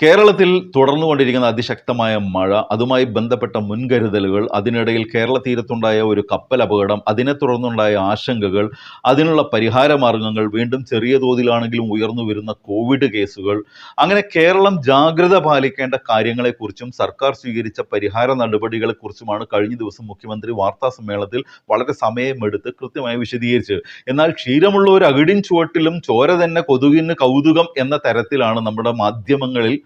കേരളത്തിൽ തുടർന്നുകൊണ്ടിരിക്കുന്ന അതിശക്തമായ മഴ അതുമായി ബന്ധപ്പെട്ട മുൻകരുതലുകൾ അതിനിടയിൽ കേരള തീരത്തുണ്ടായ ഒരു കപ്പൽ അപകടം അതിനെ തുടർന്നുണ്ടായ ആശങ്കകൾ അതിനുള്ള പരിഹാര മാർഗങ്ങൾ വീണ്ടും ചെറിയ തോതിലാണെങ്കിലും ഉയർന്നു വരുന്ന കോവിഡ് കേസുകൾ അങ്ങനെ കേരളം ജാഗ്രത പാലിക്കേണ്ട കാര്യങ്ങളെക്കുറിച്ചും സർക്കാർ സ്വീകരിച്ച പരിഹാര നടപടികളെക്കുറിച്ചുമാണ് കഴിഞ്ഞ ദിവസം മുഖ്യമന്ത്രി വാർത്താ സമ്മേളനത്തിൽ വളരെ സമയമെടുത്ത് കൃത്യമായി വിശദീകരിച്ചത്. എന്നാൽ ക്ഷീരമുള്ള ഒരു അകിടിൻ ചുവട്ടിലും ചോര തന്നെ കൊതുകിന് കൗതുകം എന്ന തരത്തിലാണ് നമ്മുടെ മാധ്യമങ്ങളിൽ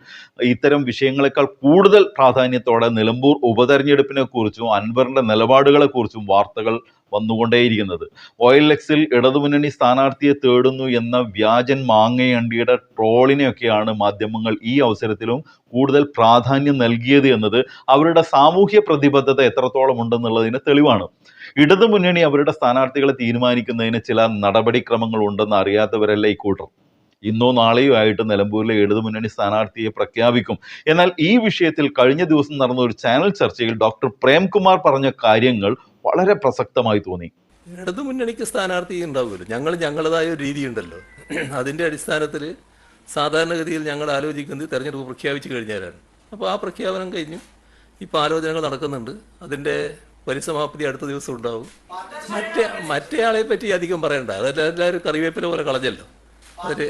ഇത്തരം വിഷയങ്ങളെക്കാൾ കൂടുതൽ പ്രാധാന്യത്തോടെ നിലമ്പൂർ ഉപതെരഞ്ഞെടുപ്പിനെ കുറിച്ചും അൻവറിന്റെ നിലപാടുകളെ കുറിച്ചും വാർത്തകൾ വന്നുകൊണ്ടേയിരിക്കുന്നത്. ഓയിൽ എക്സിൽ ഇടതുമുന്നണി സ്ഥാനാർത്ഥിയെ തേടുന്നു എന്ന വ്യാജൻ മാങ്ങയണ്ടിയുടെ ട്രോളിനെയൊക്കെയാണ് മാധ്യമങ്ങൾ ഈ അവസരത്തിലും കൂടുതൽ പ്രാധാന്യം നൽകിയത് എന്നത് അവരുടെ സാമൂഹ്യ പ്രതിബദ്ധത എത്രത്തോളം ഉണ്ടെന്നുള്ളതിന് തെളിവാണ്. ഇടതുമുന്നണി അവരുടെ സ്ഥാനാർത്ഥികളെ തീരുമാനിക്കുന്നതിന് ചില നടപടിക്രമങ്ങൾ ഉണ്ടെന്ന് അറിയാത്തവരല്ല ഈ കൂട്ടർ? ഇന്നോ നാളെയോ ആയിട്ട് നിലമ്പൂരിലെ ഇടതുമുന്നണി സ്ഥാനാർത്ഥിയെ പ്രഖ്യാപിക്കും. എന്നാൽ ഈ വിഷയത്തിൽ കഴിഞ്ഞ ദിവസം നടന്ന ഒരു ചാനൽ ചർച്ചയിൽ ഡോക്ടർ പ്രേംകുമാർ പറഞ്ഞ കാര്യങ്ങൾ വളരെ പ്രസക്തമായി തോന്നി. ഇടതു മുന്നണിക്ക് സ്ഥാനാർത്ഥി ഉണ്ടാവുമല്ലോ. ഞങ്ങൾ ഞങ്ങളുടേതായ ഒരു രീതിയുണ്ടല്ലോ. അതിന്റെ അടിസ്ഥാനത്തിൽ സാധാരണഗതിയിൽ ഞങ്ങൾ ആലോചിക്കുന്നത് തെരഞ്ഞെടുപ്പ് പ്രഖ്യാപിച്ചു കഴിഞ്ഞാലാണ് അപ്പോൾ ആ പ്രഖ്യാപനം കഴിഞ്ഞു. ഇപ്പോൾ ആലോചനകൾ നടക്കുന്നുണ്ട്. അതിന്റെ പരിസമാപ്തി അടുത്ത ദിവസം ഉണ്ടാവും. മറ്റേ മറ്റേ ആളെ പറ്റി അധികം പറയണ്ട. അതെല്ലാം എല്ലാവരും കറിവേപ്പില പോലെ കളഞ്ഞല്ലോ.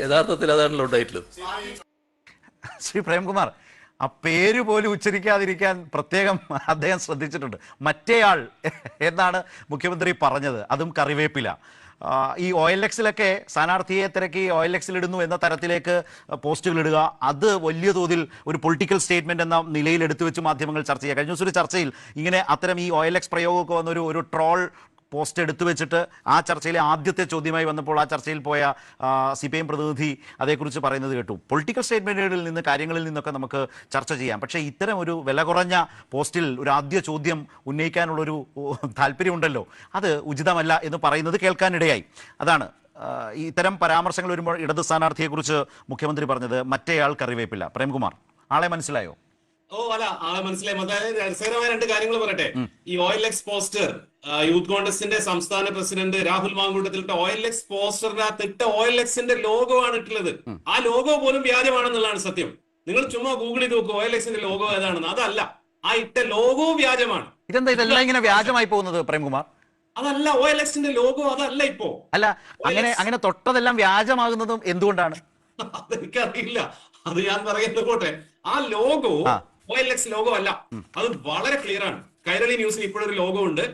യഥാർത്ഥത്തിൽ അതാണല്ലോ ഉണ്ടായിട്ടുള്ളത് ശ്രീ പ്രേംകുമാർ ആ പേര് പോലും ഉച്ചരിക്കാതിരിക്കാൻ പ്രത്യേകം അദ്ദേഹം ശ്രദ്ധിച്ചിട്ടുണ്ട്. മറ്റേയാൾ എന്നാണ് മുഖ്യമന്ത്രി പറഞ്ഞത്. അതും കറിവേപ്പില. ഈ ഒ എൽ എക്സിലൊക്കെ സ്ഥാനാർത്ഥിയെ തിരക്കി ഒ എൽ എക്സിൽ ഇടുന്നു എന്ന തരത്തിലേക്ക് പോസ്റ്റുകൾ ഇടുക അത് വലിയ തോതിൽ ഒരു പൊളിറ്റിക്കൽ സ്റ്റേറ്റ്മെന്റ് എന്ന നിലയിൽ എടുത്തു വെച്ച് മാധ്യമങ്ങൾ ചർച്ച ചെയ്യുക. കഴിഞ്ഞ ദിവസം ഒരു ചർച്ചയിൽ ഇങ്ങനെ അത്തരം ഈ ഒ എൽ എക്സ് പ്രയോഗമൊക്കെ വന്നൊരു ഒരു ട്രോൾ പോസ്റ്റ് എടുത്തു വെച്ചിട്ട് ആ ചർച്ചയിലെ ആദ്യത്തെ ചോദ്യമായി വന്നപ്പോൾ ആ ചർച്ചയിൽ പോയ സി പി എം പ്രതിനിധി അതേക്കുറിച്ച് പറയുന്നത് കേട്ടു. പൊളിറ്റിക്കൽ സ്റ്റേറ്റ്മെന്റുകളിൽ നിന്ന് കാര്യങ്ങളിൽ നിന്നൊക്കെ നമുക്ക് ചർച്ച ചെയ്യാം. പക്ഷേ ഇത്തരം ഒരു വില കുറഞ്ഞ പോസ്റ്റിൽ ഒരു ആദ്യ ചോദ്യം ഉന്നയിക്കാനുള്ളൊരു താല്പര്യമുണ്ടല്ലോ. അത് ഉചിതമല്ല എന്ന് പറയുന്നത് കേൾക്കാനിടയായി. അതാണ് ഇത്തരം പരാമർശങ്ങൾ വരുമ്പോൾ ഇടത് സ്ഥാനാർത്ഥിയെക്കുറിച്ച് മുഖ്യമന്ത്രി പറഞ്ഞത് മറ്റേയാൾ കറിവേപ്പില്ല പ്രേംകുമാർ ആളെ മനസ്സിലായോ? ഓ അല്ല ആളെ മനസ്സിലായി. അതായത് രസകരമായ രണ്ട് കാര്യങ്ങൾ പറയട്ടെ. ഈ ഓയിൽ എക്സ് പോസ്റ്റർ യൂത്ത് കോൺഗ്രസിന്റെ സംസ്ഥാന പ്രസിഡന്റ് രാഹുൽ മാങ്കൂട്ടത്തിലിട്ട ഓയിൽ എക്സ് പോസ്റ്ററിനകത്ത് ഇട്ട ഓയിൽ എക്സിന്റെ ലോഗോ ആണ് ഇട്ടുള്ളത് ആ ലോഗോ പോലും വ്യാജമാണെന്നുള്ളതാണ് സത്യം. നിങ്ങൾ ചുമ്മാ ഗൂഗിൾ ചെയ്ത് നോക്കൂ ഓയിൽ എക്സിന്റെ ലോഗോ ഏതാണെന്ന്. അതല്ല. ആ ഇട്ട ലോഗോ വ്യാജമാണ്. ഇതെന്താ ഇതെല്ലാം ഇങ്ങനെ വ്യാജമായി പോകുന്നത് പ്രേംകുമാർ? അതല്ല ഓയിൽ എക്സിന്റെ ലോഗോ അതല്ല ഇപ്പോ. അല്ല അങ്ങനെ അങ്ങനെ തൊട്ടതെല്ലാം വ്യാജമാകുന്നതും എന്തുകൊണ്ടാണ്? അതെനിക്കറിയില്ല. അത് ഞാൻ പറയുന്നത് പോട്ടെ. ആ logo. O L X logo അല്ല അത് വളരെ ക്ലിയർ ആണ്. കൈരളി ന്യൂസിൽ ഇപ്പോഴൊരു ലോഗോ ഉണ്ട്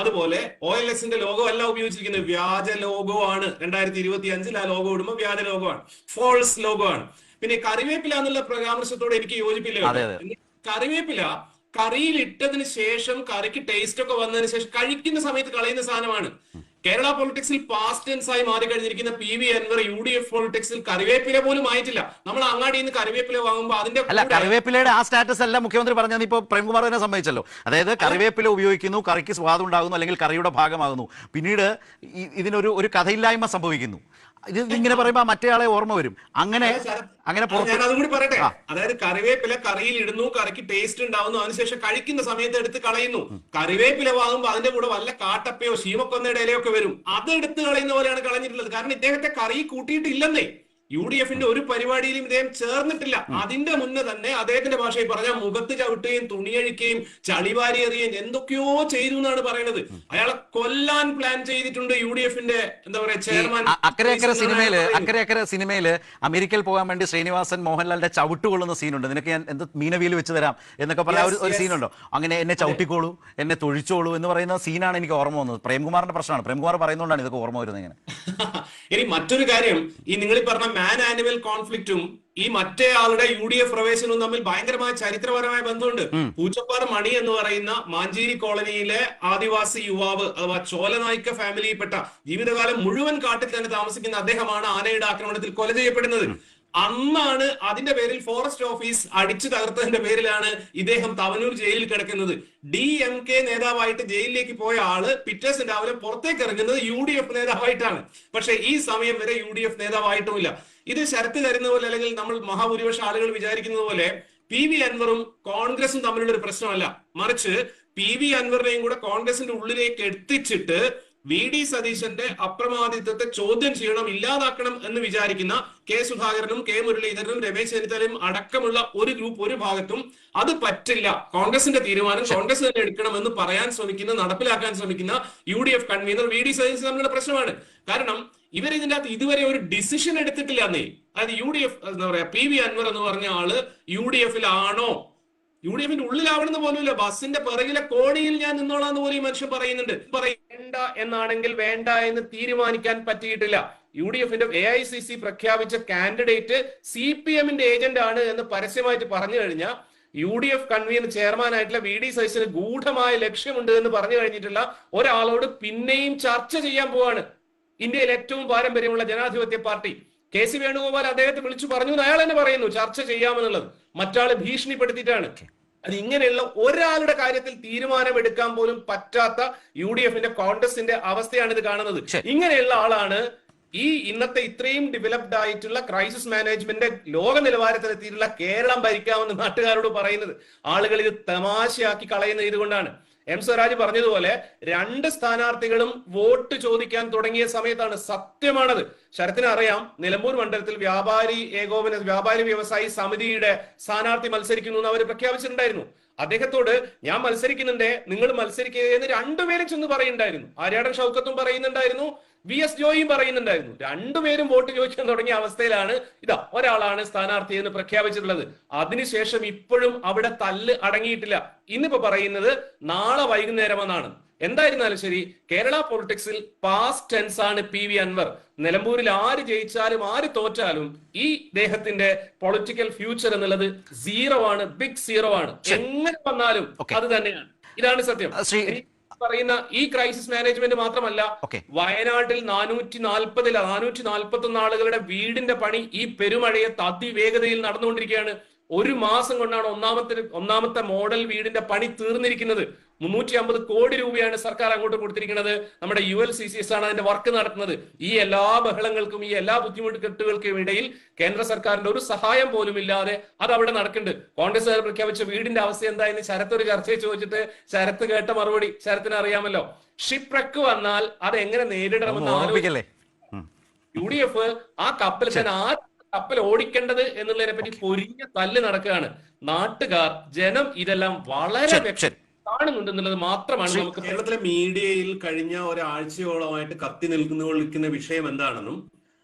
അതുപോലെ ഒ എൽ എക്സിന്റെ ലോഗോ അല്ല ഉപയോഗിച്ചിരിക്കുന്നത്. വ്യാജ ലോഗോ ആണ് രണ്ടായിരത്തി ഇരുപത്തി അഞ്ചിൽ ആ ലോഗോ ഇടുമ്പോൾ വ്യാജ ലോഗോ ആണ് ഫോൾസ് ലോഗോ ആണ് പിന്നെ കറിവേപ്പില എന്നുള്ള പരാമർശത്തോട് എനിക്ക് യോജിപ്പില്ല. കറിവേപ്പില കറിയിൽ ഇട്ടതിന് ശേഷം കറിക്ക് ടേസ്റ്റ് ഒക്കെ വന്നതിന് ശേഷം കഴിക്കുന്ന സമയത്ത് കളയുന്ന സാധനമാണ്. കേരള പൊളിറ്റിക്സിൽ പാസ്റ്റ് ടെൻസ് ആയി മാറി കഴിഞ്ഞിരിക്കുന്ന P V Anvar U D F പൊളിറ്റിക്സിൽ കറിവേപ്പില പോലും ആയിട്ടില്ല. നമ്മൾ അങ്ങാടി നിന്ന് കറിവേപ്പില വാങ്ങുമ്പോൾ അതിന്റെ അല്ല കറിവേപ്പിലയുടെ ആ സ്റ്റാറ്റസ് അല്ല മുഖ്യമന്ത്രി പറഞ്ഞത് ഇപ്പോൾ പ്രേംകുമാർ തന്നെ സംബന്ധിച്ചല്ലോ അതായത് കറിവേപ്പില ഉപയോഗിക്കുന്നു കറിക്ക് സ്വാദ് ഉണ്ടാകുന്നു അല്ലെങ്കിൽ കറിയുടെ ഭാഗമാകുന്നു. പിന്നീട് ഇതിനൊരു ഒരു കഥയില്ലായ്മ സംഭവിക്കുന്നു. ഇത് ഇങ്ങനെ പറയുമ്പോ മറ്റേ ആളെ ഓർമ്മ വരും. അങ്ങനെ അങ്ങനെ ഞാൻ അതും കൂടി പറയട്ടെ. അതായത് കറിവേപ്പില കറിയിൽ ഇടുന്നു കറിക്ക് ടേസ്റ്റ് ഉണ്ടാവുന്നു അതിനുശേഷം കഴിക്കുന്ന സമയത്ത് എടുത്ത് കളയുന്നു. കറിവേപ്പില വാങ്ങുമ്പോൾ അതിന്റെ കൂടെ വല്ല കാട്ടപ്പയോ ശീമക്കൊന്നയുടെ ഇലയൊക്കെ വരും. അത് എടുത്ത് കളയുന്ന പോലെയാണ് കളഞ്ഞിട്ടുള്ളത്. കാരണം ഇദ്ദേഹത്തെ കറി കൂട്ടിയിട്ടില്ലെന്നേ. യു ഡി എഫിന്റെ ഒരു പരിപാടിയിലും ഇദ്ദേഹം ചേർന്നിട്ടില്ല. അതിന്റെ മുന്നേ തന്നെ അദ്ദേഹത്തിന്റെ ഭാഷയിൽ പറഞ്ഞ മുഖത്ത് ചവിട്ടുകയും തുണിയഴിക്കുകയും ചളിവാരി എറിയുകയും എന്തൊക്കെയോ ചെയ്തു എന്നാണ് പറയുന്നത്. അയാളെ കൊല്ലാൻ പ്ലാൻ ചെയ്തിട്ടുണ്ട് യു ഡി എഫിന്റെ എന്താ പറയാ ചെയർമാൻ അക്കരക്കര അക്കരെ സിനിമയിൽ. അക്കരെ അക്കരെ സിനിമയിൽ അമേരിക്കയിൽ പോകാൻ വേണ്ടി ശ്രീനിവാസൻ മോഹൻലാലിന്റെ ചവിട്ടുകൊള്ളുന്ന സീനുണ്ട്. നിനക്ക് ഞാൻ എന്ത് മീനവിയിൽ വെച്ച് തരാം എന്നൊക്കെ പറഞ്ഞ ഒരു സീനുണ്ടോ? അങ്ങനെ എന്നെ ചവിട്ടിക്കോളൂ എന്നെ തൊഴിച്ചോളൂ എന്ന് പറയുന്ന സീനാണ് എനിക്ക് ഓർമ്മ വന്നത്. പ്രേംകുമാറിന്റെ പ്രശ്നമാണ്. പ്രേംകുമാർ പറയുന്നതുകൊണ്ടാണ് ഇതൊക്കെ ഓർമ്മ വരുന്നത് ഇങ്ങനെ. ഇനി മറ്റൊരു കാര്യം ഈ നിങ്ങൾ പറഞ്ഞ മാൻ ആനിമൽ കോൺഫ്ലിക്റ്റും ഈ മറ്റേ ആളുടെ യു ഡി എഫ് പ്രവേശനവും തമ്മിൽ ഭയങ്കരമായ ചരിത്രപരമായ ബന്ധമുണ്ട്. പൂച്ചപ്പാറ മണി എന്ന് പറയുന്ന മാഞ്ചേരി കോളനിയിലെ ആദിവാസി യുവാവ് അഥവാ ചോലനായിക്ക ഫാമിലിയിൽപ്പെട്ട ജീവിതകാലം മുഴുവൻ കാട്ടിൽ തന്നെ താമസിക്കുന്ന അദ്ദേഹമാണ് ആനയുടെ ആക്രമണത്തിൽ കൊല ചെയ്യപ്പെടുന്നത്. അന്നാണ് അതിന്റെ പേരിൽ ഫോറസ്റ്റ് ഓഫീസ് അടിച്ചു തകർത്തതിന്റെ പേരിലാണ് ഇദ്ദേഹം തവനൂർ ജയിലിൽ കിടക്കുന്നത്. ഡി എം കെ നേതാവായിട്ട് ജയിലിലേക്ക് പോയ ആൾ പിറ്റേഴ്സ് രാവിലെ പുറത്തേക്ക് ഇറങ്ങുന്നത് യു ഡി എഫ് നേതാവായിട്ടാണ്. പക്ഷെ ഈ സമയം വരെ യു ഡി എഫ് നേതാവായിട്ടുമില്ല. ഇത് ശരത്ത് തരുന്ന പോലെ അല്ലെങ്കിൽ നമ്മൾ മഹാഭൂരിപക്ഷം ആളുകൾ വിചാരിക്കുന്നത് പോലെ പി വി അൻവറും കോൺഗ്രസും തമ്മിലുള്ള ഒരു പ്രശ്നമല്ല. മറിച്ച് പി വി അൻവറിനെയും കൂടെ കോൺഗ്രസിന്റെ ഉള്ളിലേക്ക് എത്തിച്ചിട്ട് വി ഡി സതീശന്റെ അപ്രമാദിത്വത്തെ ചോദ്യം ചെയ്യണം ഇല്ലാതാക്കണം എന്ന് വിചാരിക്കുന്ന കെ സുധാകരനും കെ മുരളീധരനും രമേശ് ചെന്നിത്തലയും അടക്കമുള്ള ഒരു ഗ്രൂപ്പ് ഒരു ഭാഗത്തും അത് പറ്റില്ല. കോൺഗ്രസിന്റെ തീരുമാനം കോൺഗ്രസ് തന്നെ എടുക്കണമെന്ന് പറയാൻ ശ്രമിക്കുന്ന നടപ്പിലാക്കാൻ ശ്രമിക്കുന്ന U D F convener V D Satheesan തമ്മിലുള്ള പ്രശ്നമാണ്. കാരണം ഇവർ ഇതിന്റെ അകത്ത് ഇതുവരെ ഒരു ഡിസിഷൻ എടുത്തിട്ടില്ല എന്നേ. അതായത് യു ഡി എഫ് എന്താ പറയാ പി വി അൻവർ എന്ന് പറഞ്ഞ ആൾ യു ഡി എഫിലാണോ യു ഡി എഫിന്റെ ഉള്ളിലാവണമെന്ന് പോലുമില്ല. ബസിന്റെ പിറകിലെ കോണിയിൽ ഞാൻ നിന്നോളാന്ന് പോലും ഈ മനുഷ്യൻ പറയുന്നുണ്ട്. പറയേണ്ട എന്നാണെങ്കിൽ വേണ്ട എന്ന് തീരുമാനിക്കാൻ പറ്റിയിട്ടില്ല. യു ഡി എഫിന്റെ എ ഐ സി സി പ്രഖ്യാപിച്ച കാൻഡിഡേറ്റ് സി പി എമ്മിന്റെ ഏജന്റ് ആണ് എന്ന് പരസ്യമായിട്ട് പറഞ്ഞു കഴിഞ്ഞാൽ യു ഡി എഫ് കൺവീനർ ചെയർമാനായിട്ടുള്ള വി ഡി സൈസിന് ഗൂഢമായ ലക്ഷ്യമുണ്ട് എന്ന് പറഞ്ഞു കഴിഞ്ഞിട്ടുള്ള ഒരാളോട് പിന്നെയും ചർച്ച ചെയ്യാൻ പോവാണ്. ഇന്ത്യയിൽ ഏറ്റവും പാരമ്പര്യമുള്ള ജനാധിപത്യ പാർട്ടി. കെ സി വേണുഗോപാൽ അദ്ദേഹത്തെ വിളിച്ചു പറഞ്ഞു അയാൾ തന്നെ പറയുന്നു ചർച്ച ചെയ്യാമെന്നുള്ളത്. മറ്റാളെ ഭീഷണിപ്പെടുത്തിയിട്ടാണ്. അത് ഇങ്ങനെയുള്ള ഒരാളുടെ കാര്യത്തിൽ തീരുമാനമെടുക്കാൻ പോലും പറ്റാത്ത യു ഡി എഫിന്റെ കോൺഗ്രസിന്റെ അവസ്ഥയാണ് ഇത് കാണുന്നത് ഇങ്ങനെയുള്ള ആളാണ് ഈ ഇന്നത്തെ ഇത്രയും ഡെവലപ്ഡ് ആയിട്ടുള്ള ക്രൈസിസ് മാനേജ്മെന്റ് ലോക നിലവാരത്തിലെത്തിയിട്ടുള്ള കേരളം ഭരിക്കാമെന്ന് നാട്ടുകാരോട് പറയുന്നത്. ആളുകൾ ഇത് തമാശയാക്കി കളയുന്നത് ഇതുകൊണ്ടാണ്. എം സ്വരാജ് പറഞ്ഞതുപോലെ രണ്ട് സ്ഥാനാർത്ഥികളും വോട്ട് ചോദിക്കാൻ തുടങ്ങിയ സമയത്താണ് സത്യമാണത്. ശരത്തിന് അറിയാം നിലമ്പൂർ മണ്ഡലത്തിൽ വ്യാപാരി ഏകോപന വ്യാപാരി വ്യവസായി സമിതിയുടെ സ്ഥാനാർത്ഥി മത്സരിക്കുന്നു എന്ന് അവർ പ്രഖ്യാപിച്ചിട്ടുണ്ടായിരുന്നു. അദ്ദേഹത്തോട് ഞാൻ മത്സരിക്കുന്നുണ്ട് നിങ്ങൾ മത്സരിക്കുക എന്ന് രണ്ടുപേരും ചെന്ന് പറയുന്നുണ്ടായിരുന്നു. ആര്യാടൻ ഷൗക്കത്തും പറയുന്നുണ്ടായിരുന്നു. വി എസ് ജോയിയും പറയുന്നുണ്ടായിരുന്നു. രണ്ടുപേരും വോട്ട് ചോദിക്കാൻ തുടങ്ങിയ അവസ്ഥയിലാണ് ഇതാ ഒരാളാണ് സ്ഥാനാർത്ഥി എന്ന് പ്രഖ്യാപിച്ചിട്ടുള്ളത്. അതിനുശേഷം ഇപ്പോഴും അവിടെ തല്ല് അടങ്ങിയിട്ടില്ല. ഇന്നിപ്പോ പറയുന്നത് നാളെ വൈകുന്നേരം എന്നാണ് എന്തായിരുന്നാലും ശരി കേരള പൊളിറ്റിക്സിൽ പാസ്റ്റ് ടെൻസ് ആണ് പി വി അൻവർ. നിലമ്പൂരിൽ ആര് ജയിച്ചാലും ആര് തോറ്റാലും ഈ ദേഹത്തിന്റെ പൊളിറ്റിക്കൽ ഫ്യൂച്ചർ എന്നുള്ളത് സീറോ ആണ് ബിഗ് സീറോ ആണ്. എങ്ങനെ വന്നാലും അത് തന്നെയാണ്. ഇതാണ് സത്യം. പറയുന്ന ഈ ക്രൈസിസ് മാനേജ്മെന്റ് മാത്രമല്ല വയനാട്ടിൽ നാനൂറ്റി നാൽപ്പതിൽ നാനൂറ്റി നാൽപ്പത്തി ഒന്ന് ആളുകളുടെ വീടിന്റെ പണി ഈ പെരുമഴയെ അതിവേഗതയിൽ നടന്നുകൊണ്ടിരിക്കുകയാണ്. ഒരു മാസം കൊണ്ടാണ് ഒന്നാമത്തെ ഒന്നാമത്തെ മോഡൽ വീടിന്റെ പണി തീർന്നിരിക്കുന്നത്. മുന്നൂറ്റി അമ്പത് കോടി രൂപയാണ് സർക്കാർ അങ്ങോട്ട് കൊടുത്തിരിക്കുന്നത്. നമ്മുടെ U L C C S ആണ് അതിന്റെ വർക്ക് നടത്തുന്നത്. ഈ എല്ലാ ബഹളങ്ങൾക്കും ഈ എല്ലാ ബുദ്ധിമുട്ടുകൾക്കും ഇടയിൽ കേന്ദ്ര സർക്കാരിന്റെ ഒരു സഹായം പോലും ഇല്ലാതെ അത് അവിടെ നടക്കുന്നുണ്ട്. കോൺഗ്രസ് പ്രഖ്യാപിച്ച വീടിന്റെ അവസ്ഥ എന്തായെന്ന് ശരത്ത് ഒരു ചർച്ചയിൽ ചോദിച്ചിട്ട് ശരത്ത് കേട്ട മറുപടി ശരത്തിന് അറിയാമല്ലോ. ഷിപ്രക്ക് വന്നാൽ അത് എങ്ങനെ നേരിടണമെന്ന് ആലോചിക്കല്ലേ. യു ഡി എഫ് ആ കപ്പൽ തന്നെ ആ കപ്പൽ ഓടിക്കേണ്ടത് എന്നുള്ളതിനെ പറ്റി പൊരിഞ്ഞ തല്ല് നടക്കുകയാണ്. നാട്ടുകാർ ജനം ഇതെല്ലാം വളരെ കാണുന്നുണ്ടെന്നുള്ളത് മാത്രമാണ് നമുക്ക് കേരളത്തിലെ മീഡിയയിൽ കഴിഞ്ഞ ഒരാഴ്ചയോളമായിട്ട് കത്തി നിൽക്കുന്ന വിഷയം എന്താണെന്നും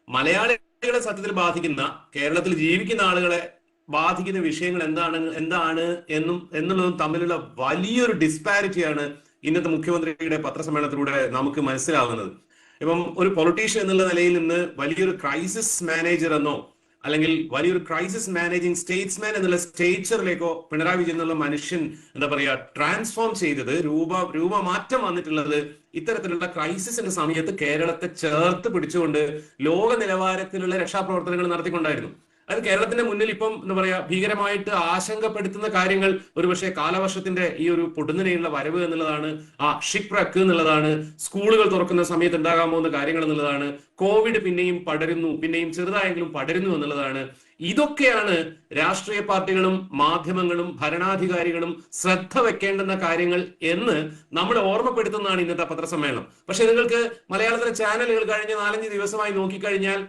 മലയാളികളെ സത്യത്തിൽ ബാധിക്കുന്ന കേരളത്തിൽ ജീവിക്കുന്ന ആളുകളെ ബാധിക്കുന്ന വിഷയങ്ങൾ എന്താണ് എന്താണ് എന്നും എന്നുള്ളതും തമ്മിലുള്ള വലിയൊരു ഡിസ്പാരിറ്റിയാണ് ഇന്നത്തെ മുഖ്യമന്ത്രിയുടെ പത്രസമ്മേളനത്തിലൂടെ നമുക്ക് മനസ്സിലാകുന്നത് ഇപ്പം ഒരു പൊളിറ്റീഷ്യൻ എന്നുള്ള നിലയിൽ നിന്ന് വലിയൊരു ക്രൈസിസ് മാനേജർ എന്നോ അല്ലെങ്കിൽ വലിയൊരു ക്രൈസിസ് മാനേജിങ് സ്റ്റേറ്റ്സ്മാൻ എന്നുള്ള സ്റ്റേച്ചറിലേക്കോ പിണറായി വിജയൻ എന്നുള്ള മനുഷ്യൻ എന്താ പറയാ ട്രാൻസ്ഫോം ചെയ്തത് രൂപ രൂപമാറ്റം വന്നിട്ടുള്ളത് ഇത്തരത്തിലുള്ള ക്രൈസിസിന്റെ സമയത്ത് കേരളത്തെ ചേർത്ത് പിടിച്ചുകൊണ്ട് ലോക നിലവാരത്തിലുള്ള രക്ഷാപ്രവർത്തനങ്ങൾ നടത്തിക്കൊണ്ടായിരുന്നു. അത് കേരളത്തിന്റെ മുന്നിൽ ഇപ്പം എന്താ പറയാ ഭീകരമായിട്ട് ആശങ്കപ്പെടുത്തുന്ന കാര്യങ്ങൾ ഒരുപക്ഷെ കാലവർഷത്തിന്റെ ഈ ഒരു പൊടുന്നനെയുള്ള വരവ് എന്നുള്ളതാണ് ആ ഷിപ്രക്ക് എന്നുള്ളതാണ് സ്കൂളുകൾ തുറക്കുന്ന സമയത്ത് ഉണ്ടാകാൻ പോകുന്ന കാര്യങ്ങൾ എന്നുള്ളതാണ് കോവിഡ് പിന്നെയും പടരുന്നു പിന്നെയും ചെറുതായെങ്കിലും പടരുന്നു എന്നുള്ളതാണ്. ഇതൊക്കെയാണ് രാഷ്ട്രീയ പാർട്ടികളും മാധ്യമങ്ങളും ഭരണാധികാരികളും ശ്രദ്ധ വെക്കേണ്ടുന്ന കാര്യങ്ങൾ എന്ന് നമ്മളെ ഓർമ്മപ്പെടുത്തുന്നതാണ് ഇന്നത്തെ പത്രസമ്മേളനം. പക്ഷെ നിങ്ങൾക്ക് മലയാളത്തിലെ ചാനലുകൾ കഴിഞ്ഞ നാലഞ്ച് ദിവസമായി നോക്കിക്കഴിഞ്ഞാൽ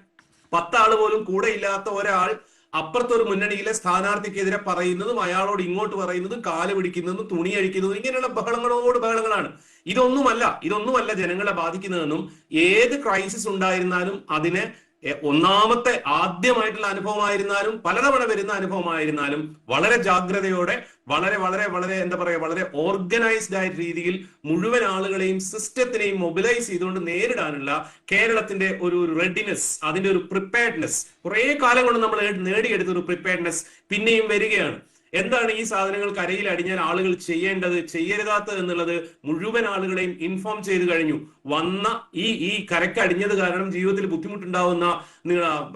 പത്താൾ പോലും കൂടെ ഇല്ലാത്ത ഒരാൾ അപ്പുറത്തൊരു മുന്നണിയിലെ സ്ഥാനാർത്ഥിക്കെതിരെ പറയുന്നതും അയാളോട് ഇങ്ങോട്ട് പറയുന്നതും കാൽ പിടിക്കുന്നതും തുണി അഴിക്കുന്നതും ഇങ്ങനെയുള്ള ബഹളങ്ങളോട് ബഹളങ്ങളാണ്. ഇതൊന്നുമല്ല ഇതൊന്നുമല്ല ജനങ്ങളെ ബാധിക്കുന്നതെന്നും ഏത് ക്രൈസിസ് ഉണ്ടായിരുന്നാലും അതിനെ ഒന്നാമത്തെ ആദ്യമായിട്ടുള്ള അനുഭവമായിരുന്നാലും പലതവണ വരുന്ന അനുഭവമായിരുന്നാലും വളരെ ജാഗ്രതയോടെ വളരെ വളരെ വളരെ എന്താ പറയുക വളരെ ഓർഗനൈസ്ഡ് ആയ രീതിയിൽ മുഴുവൻ ആളുകളെയും സിസ്റ്റത്തിനെയും മൊബിലൈസ് ചെയ്തുകൊണ്ട് നേരിടാനുള്ള കേരളത്തിന്റെ ഒരു റെഡിനെസ് അതിന്റെ ഒരു പ്രിപ്പയർഡ്നെസ് കുറെ കാലം കൊണ്ട് നമ്മൾ നേടിയെടുത്ത ഒരു പ്രിപ്പയർഡ്നെസ് പിന്നെയും വരികയാണ്. എന്താണ് ഈ സാധനങ്ങൾ കരയിൽ അടിഞ്ഞാൽ ആളുകൾ ചെയ്യേണ്ടത് ചെയ്യരുതാത്തത് എന്നുള്ളത് മുഴുവൻ ആളുകളെയും ഇൻഫോം ചെയ്തു കഴിഞ്ഞു. വന്ന ഈ ഈ കരക്ക് അടിഞ്ഞത് കാരണം ജീവിതത്തിൽ ബുദ്ധിമുട്ടുണ്ടാവുന്ന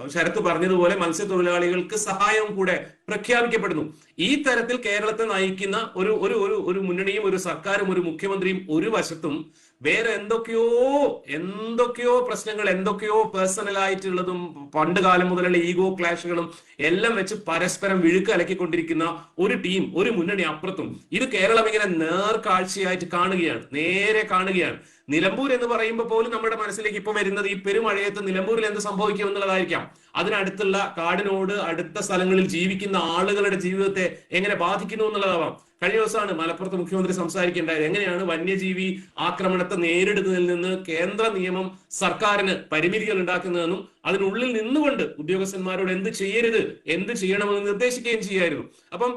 ശരത്ത് പറഞ്ഞതുപോലെ മത്സ്യത്തൊഴിലാളികൾക്ക് സഹായവും കൂടെ പ്രഖ്യാപിക്കപ്പെടുന്നു. ഈ തരത്തിൽ കേരളത്തെ നയിക്കുന്ന ഒരു ഒരു ഒരു മുന്നണിയും ഒരു സർക്കാരും ഒരു മുഖ്യമന്ത്രിയും ഒരു വശത്തും വേറെ എന്തൊക്കെയോ എന്തൊക്കെയോ പ്രശ്നങ്ങൾ എന്തൊക്കെയോ പേഴ്സണൽ ആയിട്ടുള്ളതും പണ്ട് കാലം മുതലുള്ള ഈഗോ ക്ലാഷുകളും എല്ലാം വെച്ച് പരസ്പരം വിഴുക്ക് അലക്കിക്കൊണ്ടിരിക്കുന്ന ഒരു ടീം ഒരു മുന്നണി അപ്പുറത്തും. ഇത് കേരളം ഇങ്ങനെ നേർക്കാഴ്ചയായിട്ട് കാണുകയാണ് നേരെ കാണുകയാണ്. നിലമ്പൂർ എന്ന് പറയുമ്പോൾ പോലും നമ്മുടെ മനസ്സിലേക്ക് ഇപ്പം വരുന്നത് ഈ പെരുമഴയത്ത് നിലമ്പൂരിൽ എന്ത് സംഭവിക്കും എന്നുള്ളതായിരിക്കാം. അതിനടുത്തുള്ള കാടിനോട് അടുത്ത സ്ഥലങ്ങളിൽ ജീവിക്കുന്ന ആളുകളുടെ ജീവിതത്തെ എങ്ങനെ ബാധിക്കുന്നു എന്നുള്ളതാവാം. കഴിഞ്ഞ ദിവസമാണ് മലപ്പുറത്ത് മുഖ്യമന്ത്രി സംസാരിക്കേണ്ടായത്. എങ്ങനെയാണ് വന്യജീവി ആക്രമണത്തെ നേരിടുന്നതിൽ നിന്ന് കേന്ദ്ര നിയമം സർക്കാരിന് പരിമിതികൾ ഉണ്ടാക്കുന്നതെന്നും അതിനുള്ളിൽ നിന്നുകൊണ്ട് ഉദ്യോഗസ്ഥന്മാരോട് എന്ത് ചെയ്യരുത് എന്ത് ചെയ്യണമെന്ന് നിർദ്ദേശിക്കുകയും ചെയ്യായിരുന്നു. അപ്പം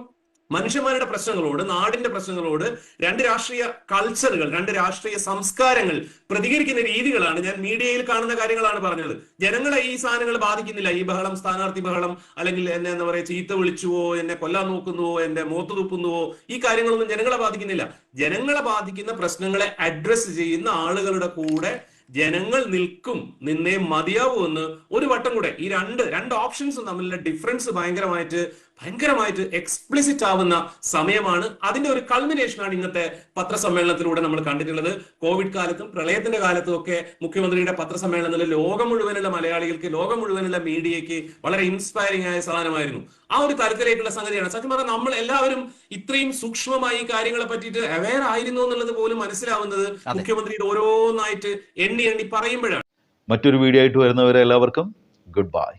മനുഷ്യന്മാരുടെ പ്രശ്നങ്ങളോട് നാടിന്റെ പ്രശ്നങ്ങളോട് രണ്ട് രാഷ്ട്രീയ കൾച്ചറുകൾ രണ്ട് രാഷ്ട്രീയ സംസ്കാരങ്ങൾ പ്രതികരിക്കുന്ന രീതികളാണ് ഞാൻ മീഡിയയിൽ കാണുന്ന കാര്യങ്ങളാണ് പറഞ്ഞത്. ജനങ്ങളെ ഈ സാധനങ്ങൾ ബാധിക്കുന്നില്ല. ഈ ബഹളം സ്ഥാനാർത്ഥി ബഹളം അല്ലെങ്കിൽ എന്നെ എന്താ പറയുക ചീത്ത വിളിച്ചുവോ എന്നെ കൊല്ലാൻ നോക്കുന്നുവോ എന്റെ മോത്ത് തുപ്പുന്നുവോ ഈ കാര്യങ്ങളൊന്നും ജനങ്ങളെ ബാധിക്കുന്നില്ല. ജനങ്ങളെ ബാധിക്കുന്ന പ്രശ്നങ്ങളെ അഡ്രസ്സ് ചെയ്യുന്ന ആളുകളുടെ കൂടെ ജനങ്ങൾ നിൽക്കും. നിന്നേ മതിയാവൂ എന്ന് ഒരു വട്ടം കൂടെ ഈ രണ്ട് രണ്ട് ഓപ്ഷൻസ് തമ്മിലുള്ള ഡിഫറൻസ് ഭയങ്കരമായിട്ട് ഭയങ്കരമായിട്ട് എക്സ്പ്ലിസിറ്റ് ആവുന്ന സമയമാണ്. അതിന്റെ ഒരു കൾമിനേഷനാണ് ഇന്നത്തെ പത്രസമ്മേളനത്തിലൂടെ നമ്മൾ കണ്ടിട്ടുള്ളത്. കോവിഡ് കാലത്തും പ്രളയത്തിന്റെ കാലത്തും ഒക്കെ മുഖ്യമന്ത്രിയുടെ പത്രസമ്മേളനത്തിൽ ലോകം മുഴുവനുള്ള മലയാളികൾക്ക് ലോകം മുഴുവനുള്ള മീഡിയയ്ക്ക് വളരെ ഇൻസ്പയറിംഗ് ആയ സാധനമായിരുന്നു. ആ ഒരു തരത്തിലേക്കുള്ള സംഗതിയാണ്. സത്യം പറഞ്ഞാൽ നമ്മൾ എല്ലാവരും ഇത്രയും സൂക്ഷ്മമായി കാര്യങ്ങളെ പറ്റിയിട്ട് അവെയർ ആയിരുന്നു എന്നുള്ളത് പോലും മനസ്സിലാവുന്നത് മുഖ്യമന്ത്രിയുടെ ഓരോന്നായിട്ട് എണ്ണി എണ്ണി പറയുമ്പോഴാണ്. മറ്റൊരു വീഡിയോ ആയിട്ട് വരുന്നവരെ എല്ലാവർക്കും ഗുഡ് ബൈ